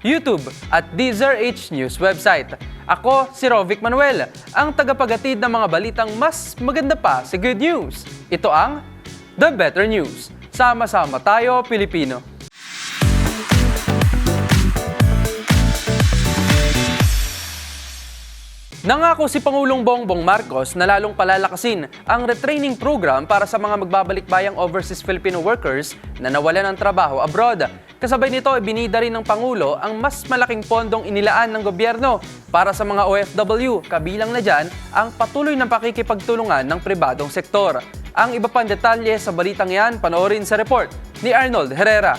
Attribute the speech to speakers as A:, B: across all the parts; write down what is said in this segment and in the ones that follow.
A: YouTube at DZRH News website. Ako si Rovic Manuel, ang tagapagatid ng mga balitang mas maganda pa sa good news. Ito ang The Better News. Sama-sama tayo, Pilipino. Nangako si Pangulong Bongbong Marcos na lalong palalakasin ang retraining program para sa mga magbabalik-bayang overseas Filipino workers na nawalan ng trabaho abroad. Kasabay nito, ibinida rin ng Pangulo ang mas malaking pondong inilaan ng gobyerno para sa mga OFW, kabilang na dyan ang patuloy ng pakikipagtulungan ng pribadong sektor. Ang iba pang detalye sa balitang yan, panoorin sa report ni Arnold Herrera.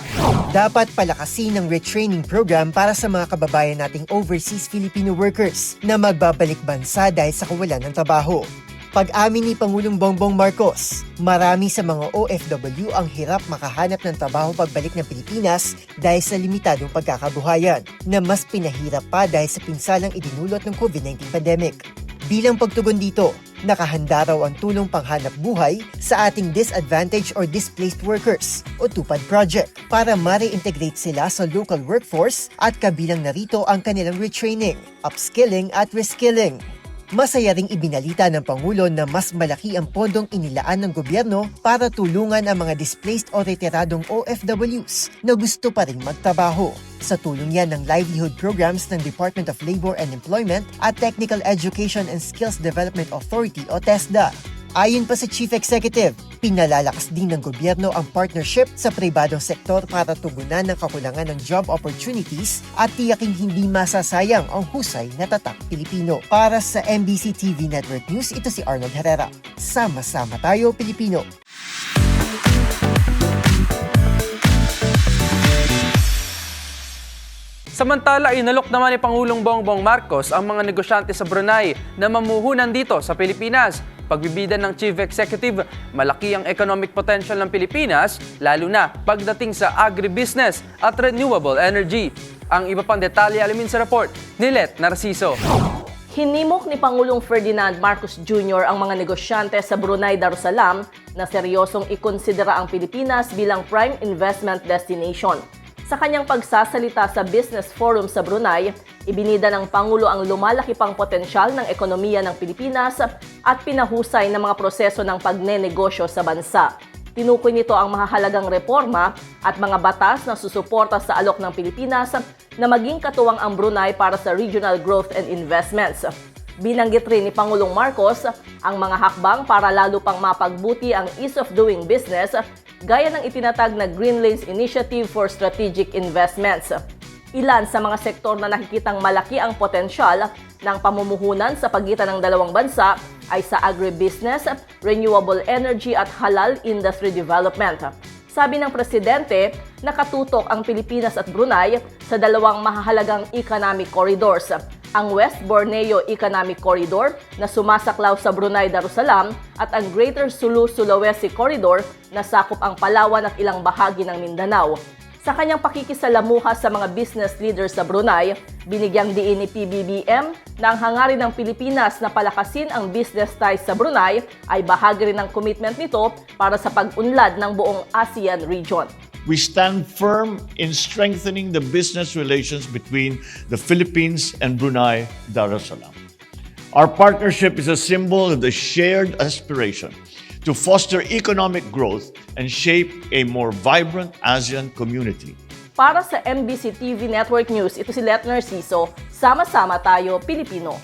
B: Dapat palakasin ang retraining program para sa mga kababayan nating overseas Filipino workers na magbabalik bansa dahil sa kawalan ng trabaho. Pag-amin ni Pangulong Bongbong Marcos, marami sa mga OFW ang hirap makahanap ng trabaho pagbalik ng Pilipinas dahil sa limitadong pagkakabuhayan na mas pinahirap pa dahil sa pinsalang idinulot ng COVID-19 pandemic. Bilang pagtugon dito, nakahanda raw ang tulong panghanap buhay sa ating disadvantaged or displaced workers o TUPAD project para ma-reintegrate sila sa local workforce at kabilang narito ang kanilang retraining, upskilling at reskilling. Masaya ring ibinalita ng Pangulo na mas malaki ang pondong inilaan ng gobyerno para tulungan ang mga displaced o retiradong OFWs na gusto pa rin magtrabaho. Sa tulong yan ng livelihood programs ng Department of Labor and Employment at Technical Education and Skills Development Authority o TESDA. Ayon pa sa Chief Executive, pinalalakas din ng gobyerno ang partnership sa pribadong sektor para tugunan ng kakulangan ng job opportunities at tiyaking hindi masasayang ang husay na tatak Pilipino. Para sa MBC TV Network News, ito si Arnold Herrera. Sama-sama tayo, Pilipino.
A: Samantala, inalok naman ni Pangulong Bongbong Marcos ang mga negosyante sa Brunei na mamuhunan dito sa Pilipinas. Pagbibida ng Chief Executive, malaki ang economic potential ng Pilipinas, lalo na pagdating sa agribusiness at renewable energy. Ang iba pang detalye alamin sa report ni Let Narciso.
C: Hinimok ni Pangulong Ferdinand Marcos Jr. ang mga negosyante sa Brunei Darussalam na seryosong ikonsidera ang Pilipinas bilang prime investment destination. Sa kanyang pagsasalita sa Business Forum sa Brunei, ibinida ng Pangulo ang lumalaki pang potensyal ng ekonomiya ng Pilipinas at pinahusay ng mga proseso ng pagnenegosyo sa bansa. Tinukoy nito ang mahahalagang reforma at mga batas na susuporta sa alok ng Pilipinas na maging katuwang ang Brunei para sa regional growth and investments. Binanggit rin ni Pangulong Marcos ang mga hakbang para lalo pang mapagbuti ang ease of doing business gaya ng itinatag na Green Lanes Initiative for Strategic Investments. Ilan sa mga sektor na nakikitang malaki ang potensyal ng pamumuhunan sa pagitan ng dalawang bansa ay sa agribusiness, renewable energy at halal industry development. Sabi ng presidente, nakatutok ang Pilipinas at Brunei sa dalawang mahahalagang economic corridors. Ang West Borneo Economic Corridor na sumasaklaw sa Brunei Darussalam at ang Greater Sulu-Sulawesi Corridor na sakop ang Palawan at ilang bahagi ng Mindanao. Sa kanyang pakikisalamuha sa mga business leaders sa Brunei, binigyang diin ni PBBM na ang hangarin ng Pilipinas na palakasin ang business ties sa Brunei ay bahagi rin ng commitment nito para sa pag-unlad ng buong ASEAN region.
D: We stand firm in strengthening the business relations between the Philippines and Brunei Darussalam. Our partnership is a symbol of the shared aspiration to foster economic growth and shape a more vibrant ASEAN community.
C: Para sa MBC TV Network News, ito si Let Narciso. Sama-sama tayo, Pilipino.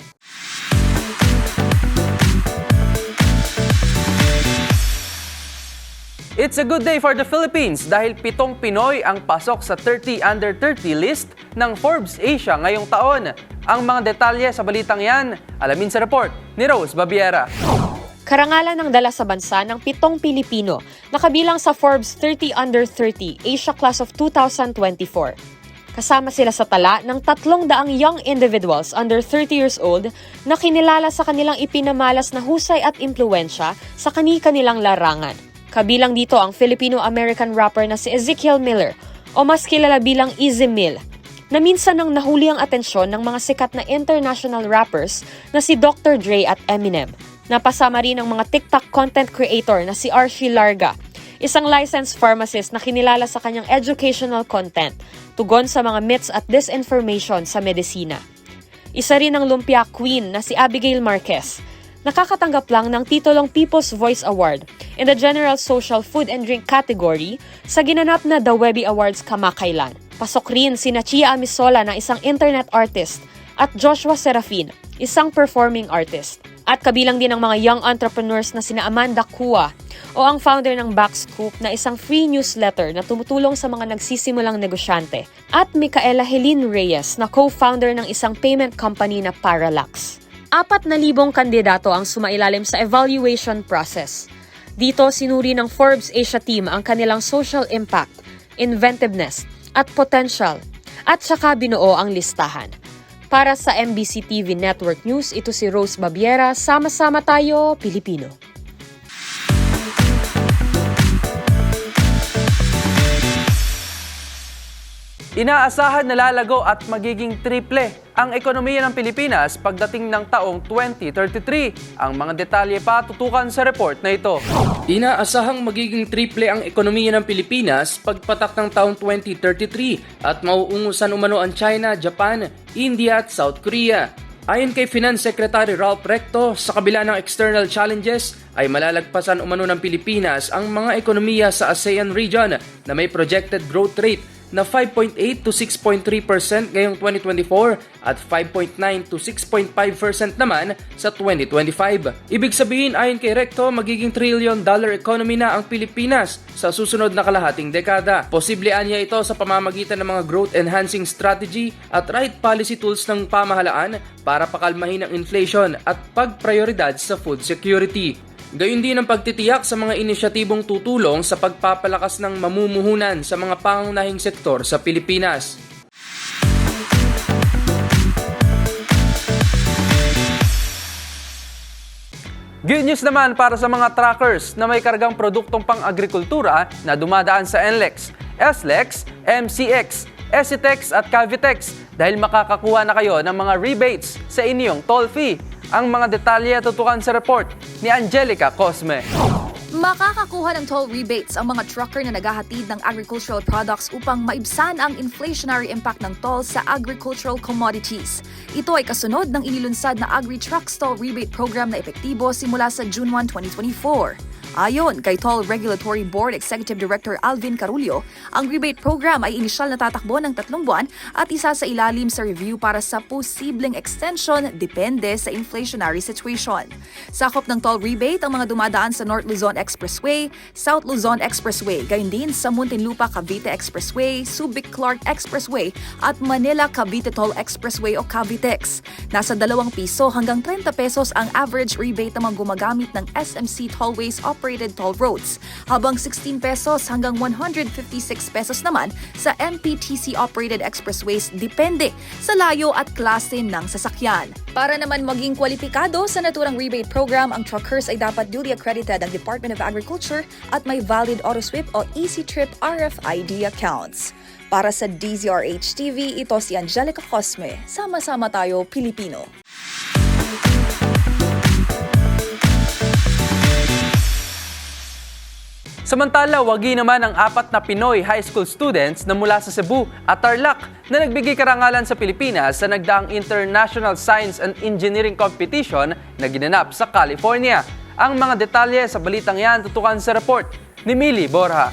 A: It's a good day for the Philippines dahil pitong Pinoy ang pasok sa 30 under 30 list ng Forbes Asia ngayong taon. Ang mga detalye sa balitang yan, alamin sa report ni Rose Babiera.
E: Karangalan ng dala sa bansa ng pitong Pilipino na kabilang sa Forbes 30 Under 30 Asia Class of 2024. Kasama sila sa tala ng tatlong daang young individuals under 30 years old na kinilala sa kanilang ipinamalas na husay at impluensya sa kani-kanilang larangan. Kabilang dito ang Filipino-American rapper na si Ezekiel Miller o mas kilala bilang Easy Mill na minsan nang nahuli ang atensyon ng mga sikat na international rappers na si Dr. Dre at Eminem. Napasama rin ang mga TikTok content creator na si Archie Larga, isang licensed pharmacist na kinilala sa kanyang educational content, tugon sa mga myths at disinformation sa medisina. Isa rin ang lumpia queen na si Abigail Marquez. Nakakatanggap lang ng titulong People's Voice Award in the General Social Food and Drink category sa ginanap na The Webby Awards kamakailan. Pasok rin si Chia Amisola na isang internet artist at Joshua Serafin, isang performing artist. At kabilang din ang mga young entrepreneurs na sina Amanda Kua o ang founder ng Backscoop na isang free newsletter na tumutulong sa mga nagsisimulang negosyante. At Micaela Helene Reyes na co-founder ng isang payment company na Parallax. Apat na libong kandidato ang sumailalim sa evaluation process. Dito sinuri ng Forbes Asia team ang kanilang social impact, inventiveness, at potential. At saka binuo ang listahan. Para sa MBC TV Network News, ito si Rose Babiera. Sama-sama tayo, Pilipino.
A: Inaasahan na lalago at magiging triple ang ekonomiya ng Pilipinas pagdating ng taong 2033. Ang mga detalye pa tutukan sa report na ito. Inaasahang magiging triple ang ekonomiya ng Pilipinas pagpatak ng taong 2033 at mauungusan umano ang China, Japan, India at South Korea. Ayon kay Finance Secretary Ralph Recto, sa kabila ng external challenges ay malalagpasan umano ng Pilipinas ang mga ekonomiya sa ASEAN region na may projected growth rate na 5.8 to 6.3% ngayong 2024 at 5.9 to 6.5% naman sa 2025. Ibig sabihin ayon kay Recto, magiging trillion dollar economy na ang Pilipinas sa susunod na kalahating dekada. Posible anya ito sa pamamagitan ng mga growth enhancing strategy at right policy tools ng pamahalaan para pakalmahin ang inflation at pagprioridad sa food security. Gayun din ang pagtitiyak sa mga inisyatibong tutulong sa pagpapalakas ng mamumuhunan sa mga pangunahing sektor sa Pilipinas. Good news naman para sa mga truckers na may kargang produktong pang-agrikultura na dumadaan sa NLEX, SLEX, MCX, SCTEX at Cavitex dahil makakakuha na kayo ng mga rebates sa inyong toll fee. Ang mga detalye tutukan sa report ni Angelica Cosme.
F: Makakakuha ng toll rebates ang mga trucker na naghahatid ng agricultural products upang maibsan ang inflationary impact ng toll sa agricultural commodities. Ito ay kasunod ng inilunsad na Agri-Trucks Toll Rebate Program na epektibo simula sa June 1, 2024. Ayon kay Toll Regulatory Board Executive Director Alvin Carulio, ang rebate program ay inisyal na tatakbo ng tatlong buwan at isa sa ilalim sa review para sa posibleng extension depende sa inflationary situation. Sakop ng toll rebate ang mga dumadaan sa North Luzon Expressway, South Luzon Expressway, gayon din sa Muntinlupa Cavite Expressway, Subic Clark Expressway at Manila Cavite Toll Expressway o Cavitex. Nasa 2 piso hanggang 30 pesos ang average rebate ng mga gumagamit ng SMC Tollways operated toll roads, habang 16 pesos hanggang 156 pesos naman sa MPTC operated expressways depende sa layo at klase ng sasakyan. Para naman maging kwalipikado sa naturang rebate program, ang truckers ay dapat duly accredited ang Department of Agriculture at may valid AutoSwip o Easy Trip RFID accounts. Para sa DZRH TV, ito si Angelica Cosme. Sama-sama tayo, Pilipino.
A: Samantala, wagi naman ang apat na Pinoy high school students na mula sa Cebu at Tarlac na nagbigay karangalan sa Pilipinas sa nagdaang International Science and Engineering Competition na ginanap sa California. Ang mga detalye sa balitang yan tutukan sa report ni Millie Borja.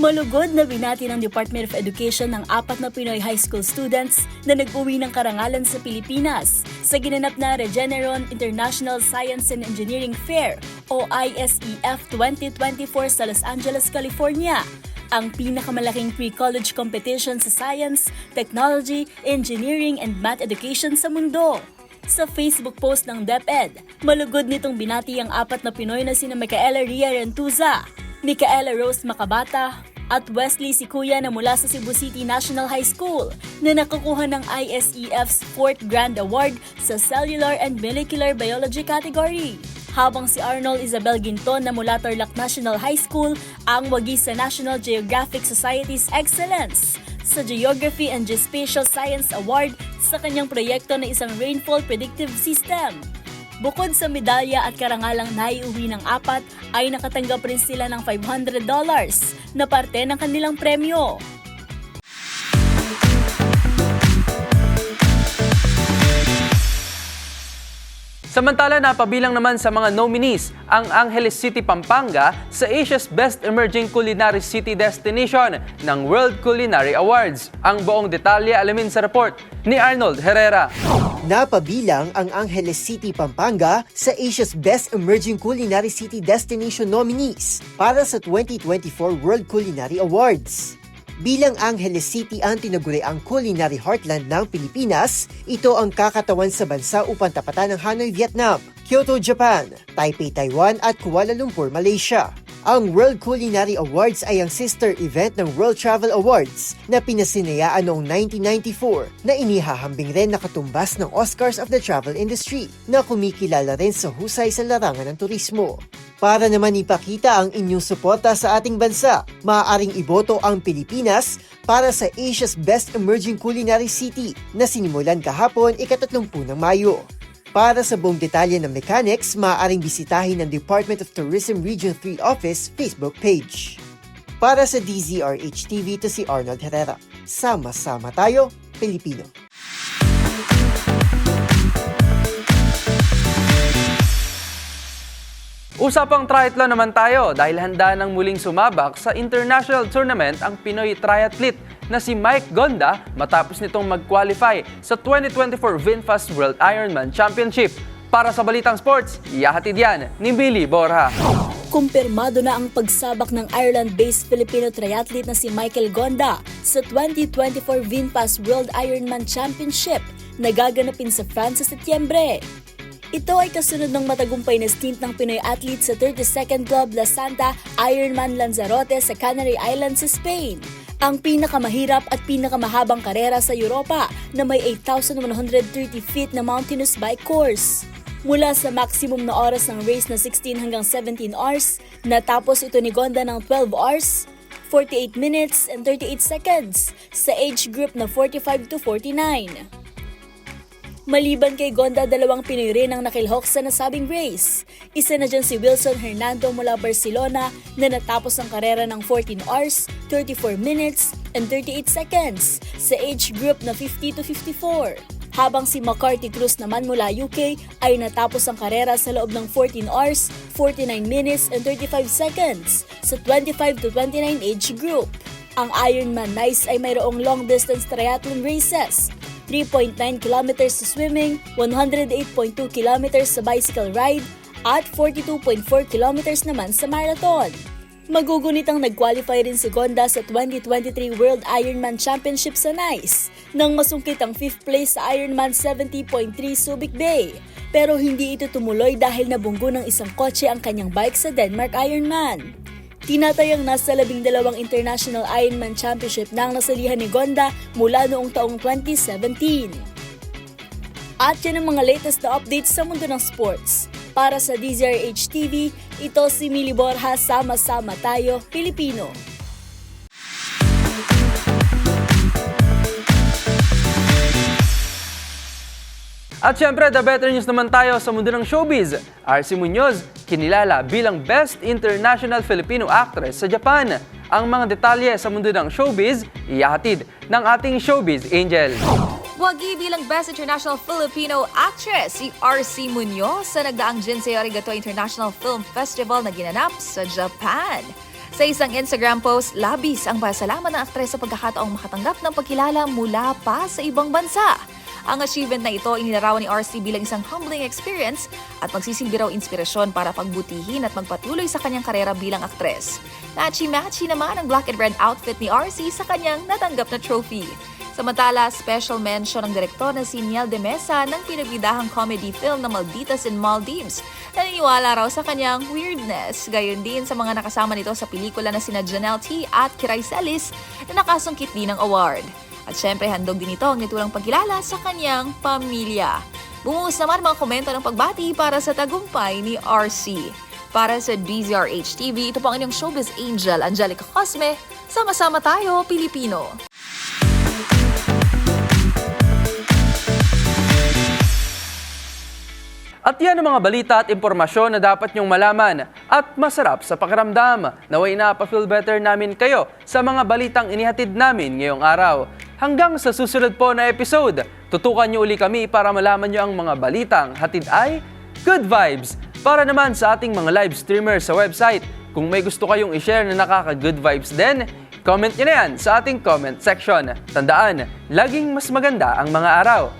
G: Malugod na binati ng Department of Education ng apat na Pinoy high school students na nag-uwi ng karangalan sa Pilipinas sa ginanap na Regeneron International Science and Engineering Fair o ISEF 2024 sa Los Angeles, California ang pinakamalaking pre-college competition sa science, technology, engineering, and math education sa mundo. Sa Facebook post ng DepEd, malugod nitong binati ang apat na Pinoy na sina Micaela Ria Rentuza, Micaela Rose Makabata, at Wesley Sikuya na mula sa Cebu City National High School na nakakuha ng ISEF's 4th Grand Award sa Cellular and Molecular Biology category. Habang si Arnold Isabel Ginton na mula Tarlac National High School ang wagi sa National Geographic Society's Excellence sa Geography and Geospatial Science Award sa kanyang proyekto na isang rainfall predictive system. Bukod sa medalya at karangalang naiuwi ng apat, ay nakatanggap rin sila ng $500 na parte ng kanilang premyo.
A: Samantala, napabilang naman sa mga nominees ang Angeles City, Pampanga sa Asia's Best Emerging Culinary City Destination ng World Culinary Awards. Ang buong detalye alamin sa report ni Arnold Herrera.
B: Napabilang ang Angeles City, Pampanga sa Asia's Best Emerging Culinary City Destination nominees para sa 2024 World Culinary Awards. Bilang Angeles City ang tinaguriang culinary heartland ng Pilipinas, ito ang kakatawan sa bansa upang tapatan ng Hanoi, Vietnam, Kyoto, Japan, Taipei, Taiwan at Kuala Lumpur, Malaysia. Ang World Culinary Awards ay ang sister event ng World Travel Awards na pinasinayaan noong 1994 na inihahambing rin na katumbas ng Oscars of the Travel Industry na kumikilala rin sa husay sa larangan ng turismo. Para naman ipakita ang inyong suporta sa ating bansa, maaaring iboto ang Pilipinas para sa Asia's Best Emerging Culinary City na sinimulan kahapon ikatatlumpun ng Mayo. Para sa buong detalye ng mechanics, maaaring bisitahin ng Department of Tourism Region 3 Office Facebook page. Para sa DZRH TV, to si Arnold Herrera. Sama-sama tayo, Pilipino.
A: Usapang triathlon naman tayo dahil handa nang muling sumabak sa international tournament ang Pinoy triathlete na si Mike Gonda matapos nitong mag-qualify sa 2024 VinFast World Ironman Championship. Para sa Balitang Sports, iyahatid yan ni Billy Borja.
G: Kumpirmado na ang pagsabak ng Ireland-based Filipino triathlete na si Michael Gonda sa 2024 VinFast World Ironman Championship na gaganapin sa France sa Setyembre. Ito ay kasunod ng matagumpay na stint ng Pinoy athlete sa 32nd Club La Santa Ironman Lanzarote sa Canary Islands sa Spain. Ang pinakamahirap at pinakamahabang karera sa Europa na may 8,130 feet na mountainous bike course. Mula sa maximum na oras ng race na 16 hanggang 17 hours, natapos ito ni Gonda ng 12 hours, 48 minutes and 38 seconds sa age group na 45 to 49. Maliban kay Gonda, dalawang Pinoy rin ang nakilhok sa nasabing race. Isa na dyan si Wilson Hernando mula Barcelona na natapos ang karera ng 14 hours, 34 minutes, and 38 seconds sa age group na 50 to 54. Habang si McCarthy Cruz naman mula UK ay natapos ang karera sa loob ng 14 hours, 49 minutes, and 35 seconds sa 25 to 29 age group. Ang Ironman Nice ay mayroong long distance triathlon races 3.9 kilometers sa swimming, 108.2 kilometers sa bicycle ride, at 42.4 kilometers naman sa marathon. Magugunit ang nag-qualify rin si Gonda sa 2023 World Ironman Championship sa Nice nang masungkit ang 5th place sa Ironman 70.3 Subic Bay. Pero hindi ito tumuloy dahil nabunggo ng isang kotse ang kanyang bike sa Denmark Ironman. Tinatayang nasa labing dalawang International Ironman Championship na ang nasalihan ni Gonda mula noong taong 2017. At yan ang mga latest na updates sa mundo ng sports. Para sa DZRH TV, ito si Mili Borja, sama-sama tayo, Pilipino.
A: At syempre, the better news naman tayo sa mundo ng showbiz. RC Munoz, kinilala bilang Best International Filipino Actress sa Japan. Ang mga detalye sa mundo ng showbiz, iyahatid ng ating showbiz angel.
F: Wagi bilang Best International Filipino Actress si RC Munoz sa nagdaang Jinsei Arigato International Film Festival na ginanap sa Japan. Sa isang Instagram post, labis ang pasalamat ng aktres sa pagkakataong makatanggap ng pagkilala mula pa sa ibang bansa. Ang achievement na ito inilarawan ni RC bilang isang humbling experience at magsisilbi raw inspirasyon para pagbutihin at magpatuloy sa kanyang karera bilang aktres. Matchy-matchy naman ang black and red outfit ni RC sa kanyang natanggap na trophy. Samantala, special mention ng direktor na si Niel de Mesa ng pinagbidahang comedy film na Malditas in Maldives. Naniniwala raw sa kanyang weirdness. Gayon din sa mga nakasama nito sa pelikula na sina Janelle T at Kiray Celis na nakasungkit din ng award. At syempre, handog din ito ang nitulang pagkilala sa kanyang pamilya. Bumuhos naman mga komento ng pagbati para sa tagumpay ni RC. Para sa DZRH TV, ito po ang inyong showbiz angel, Angelica Cosme. Sama-sama tayo, Pilipino.
A: At yan ang mga balita at impormasyon na dapat nyong malaman at masarap sa pakiramdam. Naway na pa-feel better namin kayo sa mga balitang inihatid namin ngayong araw. Hanggang sa susunod po na episode, tutukan nyo uli kami para malaman nyo ang mga balitang hatid ay Good Vibes. Para naman sa ating mga live streamers sa website, kung may gusto kayong i-share na nakaka-good vibes din, comment nyo na yan sa ating comment section. Tandaan, laging mas maganda ang mga araw.